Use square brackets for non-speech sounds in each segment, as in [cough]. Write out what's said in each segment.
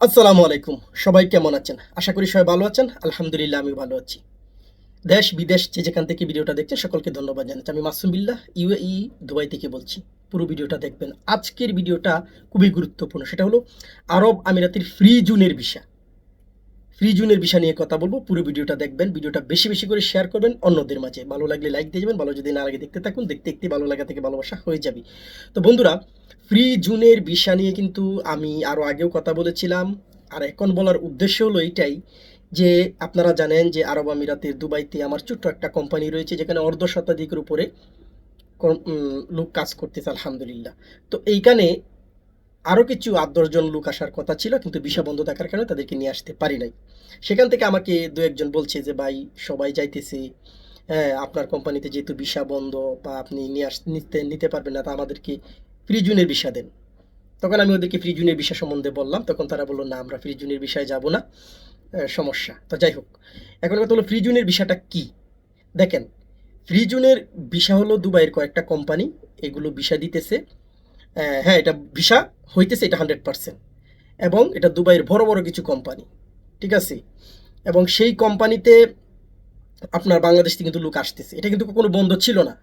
আসসালামু আলাইকুম। সবাই কেমন আছেন? আশা করি সবাই ভালো আছেন। আলহামদুলিল্লাহ আমি ভালো আছি। দেশ, বিদেশ যে যেখান থেকে ভিডিওটা দেখছেন, সকলকে ধন্যবাদ জানাচ্ছি। আমি মাসুম বিল্লাহ, ইউএই দুবাই থেকে বলছি। পুরো ভিডিওটা দেখবেন। আজকের ভিডিওটা খুবই গুরুত্বপূর্ণ। সেটা হলো আরব আমিরাতের ফ্রি জুনের বিষয় ফ্রি জুনের বিষয় নিয়ে কথা বলব। পুরো ভিডিওটা দেখবেন, ভিডিওটা বেশি বেশি করে শেয়ার করবেন অন্যদের মাঝে। ভালো লাগলে লাইক দিয়ে যাবেন, ভালো যদি না লাগে দেখতে থাকুন, দেখতে দেখতে ভালো লাগা থেকে ভালোবাসা হয়ে যাবে। তো বন্ধুরা ফ্রি জুনের বিষয় নিয়ে কিন্তু আমি আরও আগেও কথা বলেছিলাম। আর এখন বলার উদ্দেশ্য হলো এইটাই যে, আপনারা জানেন যে আরব আমিরাতের দুবাইতে আমার ছোট্ট একটা কোম্পানি রয়েছে, যেখানে অর্ধ শতাধিকের উপরে লোক কাজ করতেছে, আলহামদুলিল্লাহ। তো এইখানে আরও কিছু আট দশজন লোক আসার কথা ছিল, কিন্তু ভিসা বন্ধ থাকার কারণে তাদেরকে নিয়ে আসতে পারি নাই। সেখান থেকে আমাকে দু একজন বলছে যে, ভাই, সবাই যাইতেছে। হ্যাঁ আপনার কোম্পানিতে যেহেতু ভিসা বন্ধ বা আপনি নিয়ে আস, নিতে নিতে পারবেন না, তা আমাদেরকে ফ্রি জুনের ভিসা দেন। তখন আমি ওদেরকে ফ্রি জুনের বিষয় সম্বন্ধে বললাম। তখন তারা বলল, না, আমরা ফ্রি জুনের বিষয়ে যাব না। সমস্যা। তো যাই হোক, এখন কথা হলো ফ্রি জুনের বিষয়টা কি? দেখেন ফ্রি জুনের ভিসা হলো দুবাইয়ের কয়েকটা কোম্পানি, এগুলো ভিসা দিতেছে। হ্যাঁ এটা ভিসা হইতেছে এটা হান্ড্রেড পার্সেন্ট এবং এটা দুবাইয়ের বড় বড় কিছু কোম্পানি, ঠিক আছে? এবং সেই কোম্পানিতে আপনার বাংলাদেশ থেকে কিন্তু লোক আসতেছে। এটা কিন্তু কোনো বন্ধ ছিল না,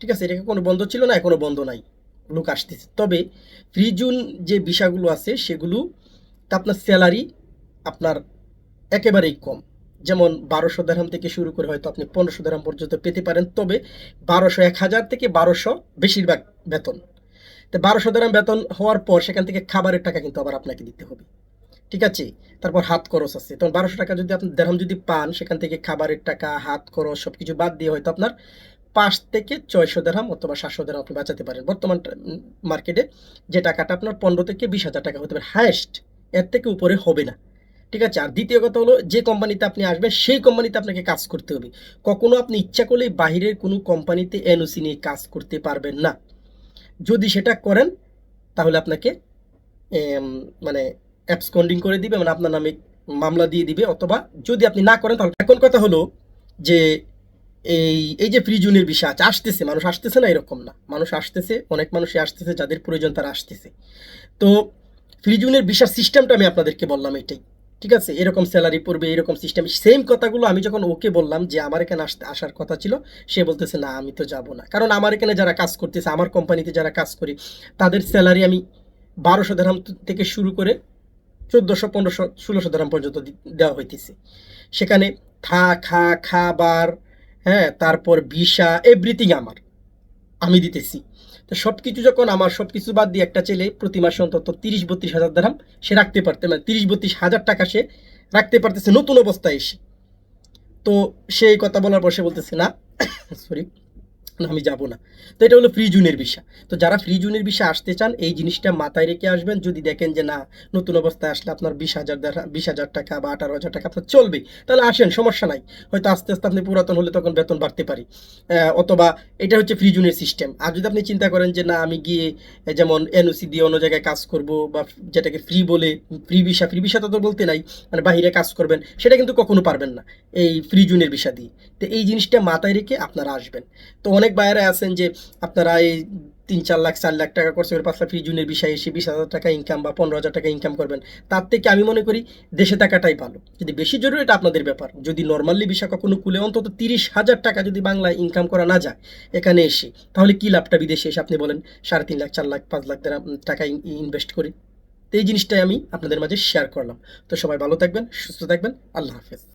ঠিক আছে? এটা কোনো বন্ধ ছিল না এখনও বন্ধ নাই, লোক আসতেছে। তবে ফ্রি জুন যে ভিসাগুলো আছে, সেগুলো তা আপনার স্যালারি আপনার একেবারেই কম। যেমন বারোশো দেড়হাম থেকে শুরু করে হয়তো আপনি পনেরোশো দেড়হাম পর্যন্ত পেতে পারেন, তবে বারোশো, এক হাজার থেকে বারোশো বেশিরভাগ বেতন। তো বারোশো দেড়হাম বেতন হওয়ার পর সেখান থেকে খাবারের টাকা কিন্তু আবার আপনাকে দিতে হবে। ঠিক আছে? তারপর হাত খরচ আছে। তখন বারোশো টাকা যদি আপনি দেড়হাম যদি পান, সেখান থেকে খাবারের টাকা, হাত খরচ সব কিছু বাদ দিয়ে হয়তো আপনার পাঁচ থেকে ছয়শো দেড়হাম অথবা সাতশো দেড়হাম আপনি বাঁচাতে পারেন। বর্তমান মার্কেটে যে টাকাটা আপনার পনেরো থেকে বিশ হাজার টাকা হতে পারে। হায়েস্ট এর থেকে উপরে হবে না। ঠিক আছে? আর দ্বিতীয় কথা হলো, যে কোম্পানিতে আপনি আসবেন, সেই কোম্পানিতে আপনাকে কাজ করতে হবে। কখনো আপনি ইচ্ছা করলেই বাহিরের কোনো কোম্পানিতে এনওসি নিয়ে কাজ করতে পারবেন না। যদি সেটা করেন, তাহলে আপনাকে মানে অ্যাবসকন্ডিং করে দিবে মানে আপনার নামে মামলা দিয়ে দিবে, অথবা যদি আপনি না করেন, তাহলে এখন কথা হলো যে, এই এই যে ফ্রি জুনের বিষয় আছে, আসতেছে, মানুষ আসতেছে না এরকম না। মানুষ আসতেছে, অনেক মানুষই আসতেছে, যাদের প্রয়োজন তারা আসতেছে। তো ফ্রি জুনের বিষয় সিস্টেমটা আমি আপনাদেরকে বললাম এটাই। ঠিক আছে, এরকম স্যালারি পড়বে, এরকম সিস্টেম সেম কথাগুলো আমি যখন ওকে বললাম যে আমার এখানে আসতে আসার কথা ছিল, সে বলতেছে, না, আমি তো যাব না। কারণ আমার এখানে যারা কাজ করতেছে, আমার কোম্পানিতে যারা কাজ করি, তাদের স্যালারি আমি বারোশো দেড়হাম থেকে শুরু করে চোদ্দোশো, পনেরোশো, ষোলোশো দেড়হাম পর্যন্ত দেওয়া হইতেছে। সেখানে থাকা খাবার হ্যাঁ তারপর ভিসা এভরিথিং আমার। আমি দিতেছি। তো সব কিছু যখন আমার সব কিছু বাদ দিয়ে একটা ছেলে প্রতি মাসে অন্তত তিরিশ বত্রিশ হাজার দাম সে রাখতে পারতে মানে তিরিশ বত্রিশ হাজার টাকা সে রাখতে পারতেছে নতুন অবস্থায় এসে। তো সেই কথা বলার পর সে বলতেছে, না [coughs] সরি আমি যাব না। তো এটা হলো ফ্রি জুনের বিষয় তো যারা ফ্রি জুনের বিষয় আসতে চান, এই জিনিসটা মাথায় রেখে আসবেন। যদি দেখেন যে, না, নতুন অবস্থায় আসলে আপনার বিশ হাজার বিশ হাজার টাকা বা আঠারো হাজার টাকা আপনার চলবে, তাহলে আসেন, সমস্যা নাই। হয়তো আস্তে আস্তে আপনি পুরাতন হলে তখন বেতন বাড়তে পারি। অথবা এটা হচ্ছে ফ্রি জুনের সিস্টেম আর যদি আপনি চিন্তা করেন যে, না, আমি গিয়ে যেমন এনওসি দিয়ে অন্য জায়গায় কাজ করব বা যেটাকে ফ্রি বলে ফ্রি ভিসা ফ্রি ভিসা তো বলতে নাই মানে বাহিরে কাজ করবেন, সেটা কিন্তু কখনো পারবেন না, এই ফ্রি জুনের ভিসা দিয়ে। তো এই জিনিসটা মাথায় রেখে আপনারা আসবেন। তো অনেক বাইরে আছেন যে আপনারা এই তিন, চার লাখ চার লাখ টাকা করছে পাঁচ লাখ জুনের বিষয়ে এসে বিশ হাজার টাকা ইনকাম বা পনেরো হাজার টাকা ইনকাম করবেন, তার থেকে আমি মনে করি দেশে থাকাটাই ভালো। যদি বেশি জরুরি, এটা আপনাদের ব্যাপার। যদি নর্মালি বিষয় কখনো কুলে অন্তত তিরিশ হাজার টাকা যদি বাংলায় ইনকাম করা না যায় এখানে এসে, তাহলে কি লাভটা বিদেশে এসে আপনি বলেন, সাড়ে তিন লাখ, চার লাখ, পাঁচ লাখ টাকা ইনভেস্ট করি? তো এই জিনিসটাই আমি আপনাদের মাঝে শেয়ার করলাম। তো সবাই ভালো থাকবেন, সুস্থ থাকবেন, আল্লাহ হাফেজ।